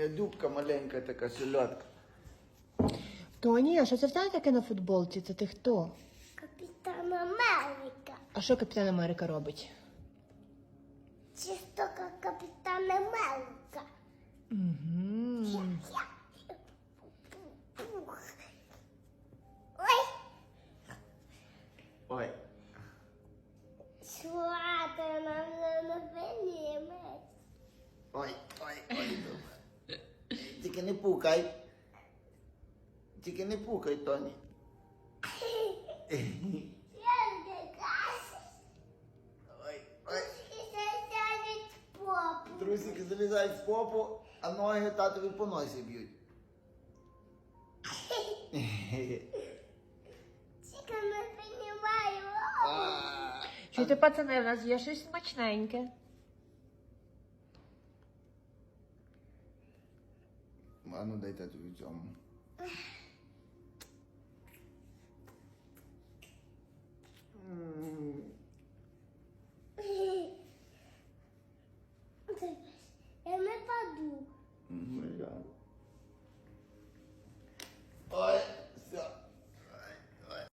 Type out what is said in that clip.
Моя дубка маленька така селедка. Тоні, а що це в тебе таке на футболці? Це ти хто? Капітан Америка. А що Капітан Америка робить? Чисто як Капітан Америка. Угу. Ой, Ой. свати нам ой, ой. Тільки не пукай. Тільки не пукай, Тоні. Ой, ой. Трусики залізають в попу, а ноги татові по носі б'ють. Тільки не піднімаю. А, Чуєте, пацани, в нас є щось смачненьке. А ну дай татові цьому. М, Я